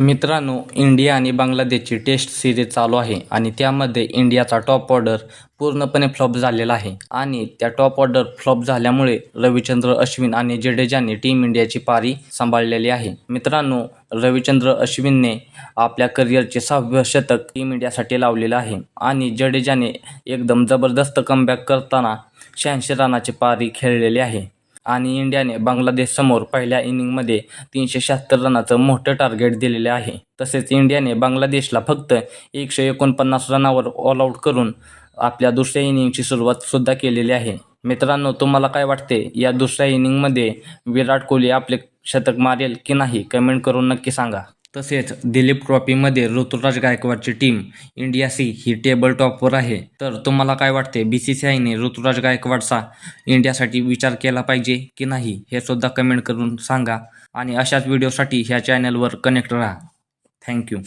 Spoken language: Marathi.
मित्रांनो इंडिया आणि बांगलादेशची टेस्ट सिरीज चालू आहे आणि त्यामध्ये इंडियाचा टॉप ऑर्डर पूर्णपणे फ्लॉप झालेला आहे. आणि त्या टॉप ऑर्डर फ्लॉप झाल्यामुळे रविचंद्र अश्विन आणि जडेजाने टीम इंडियाची पारी सांभाळलेली आहे. मित्रांनो रविचंद्र अश्विनने आपल्या करिअरचे सहावे शतक टीम इंडियासाठी लावलेलं आहे. आणि जडेजाने एकदम जबरदस्त कमबॅक करताना शहाऐंशी रनाची पारी खेळलेली आहे. आणि इंडियाने बांगलादेशसमोर पहिल्या इनिंगमध्ये तीनशे शहात्तर रनाचं मोठं टार्गेट दिलेले आहे. तसेच इंडियाने बांगलादेशला फक्त एकशे एकोणपन्नास रनावर ऑल आऊट करून आपल्या दुसऱ्या इनिंगची सुरुवात सुद्धा केलेली आहे. मित्रांनो तुम्हाला काय वाटते? या दुसऱ्या इनिंगमध्ये विराट कोहली आपले शतक मारेल की नाही? कमेंट करून नक्की सांगा. तसेच दिलीप ट्रॉफीमध्ये ऋतुराज गायकवाडची टीम इंडिया सी ही टेबल टॉपवर आहे. तर तुम्हाला काय वाटते? बी सी सी आयने ऋतुराज गायकवाडचा इंडियासाठी विचार केला पाहिजे की नाही हे सुद्धा कमेंट करून सांगा. आणि अशाच व्हिडिओसाठी ह्या चॅनलवर कनेक्ट राहा. थँक्यू